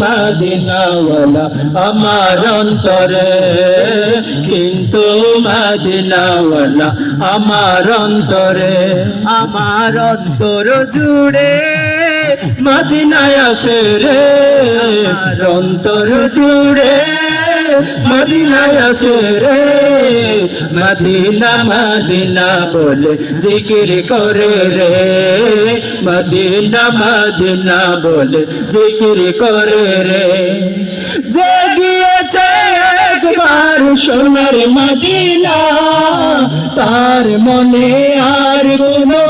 মদিনাওয়ালা আমার অন্তরে। কিন্তু মদিনাওয়ালা আমার অন্তরে। আমার অন্তর জুড়ে মদিনায় আসে রে। অন্তর জুড়ে মদিনায় আসে রে। মদিনা মদিনা বলে জিকির করে রে। মদিনা মদিনা বলে জিকির করে রে। যে গিয়েছে একবার সোনার মদিনা, তার মনে আর কোনো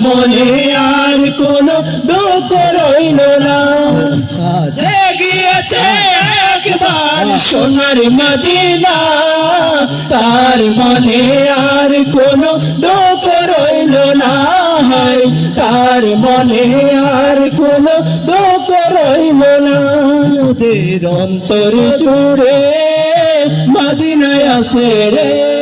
মনে আর কোনো দুঃখ রইল না। যে গিয়েছে একবার সোনার মদিনা। তার মনে আর কোনো দুঃখ রইল না। তার মনে আর কোনো দুঃখ রইল না। ওদের অন্তর জুড়ে মদিনায় আসে রে।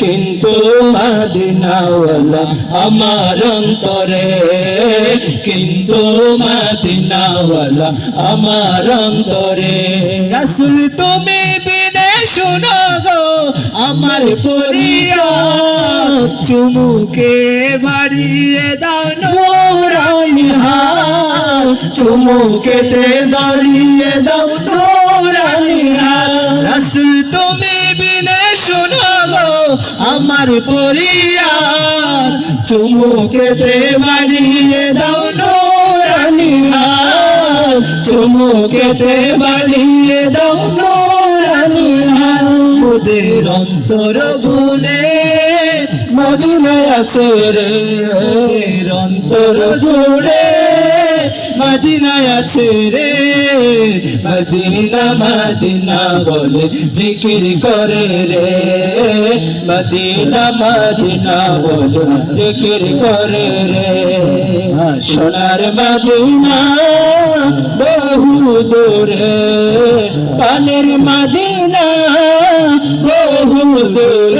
কিন্তু মাদিনাওয়ালা আমার অন্তরে, কিন্তু মাদিনাওয়ালা আমার অন্তরে। রাসুল তুমি বিনে শোনো গো আমার পরিয়া চুমুকে বাড়িয়ে দাও নোরানি হাত চুমুকেতে দাঁড়িয়ে দাও। নোরানি রাসুল তুমি বিনে শোনো গো আমার পরিয়ার চুমুকেতে বাড়িয়ে দাও। নোরানি হাত চুমুকেতে বাড়িয়ে দাও। নোরানি ওদের অন্তর গুনে মদিনায় আছে রে। ওদের অন্তর জুড়ে মদিনায় আছে রে। মদিনা মদিনা বলে জিকির করে রে। মদিনা মদিনা বলে জিকির করে রে। সোনার মদিনা বহু দূরে, পানের মদিনা বহু দূরে।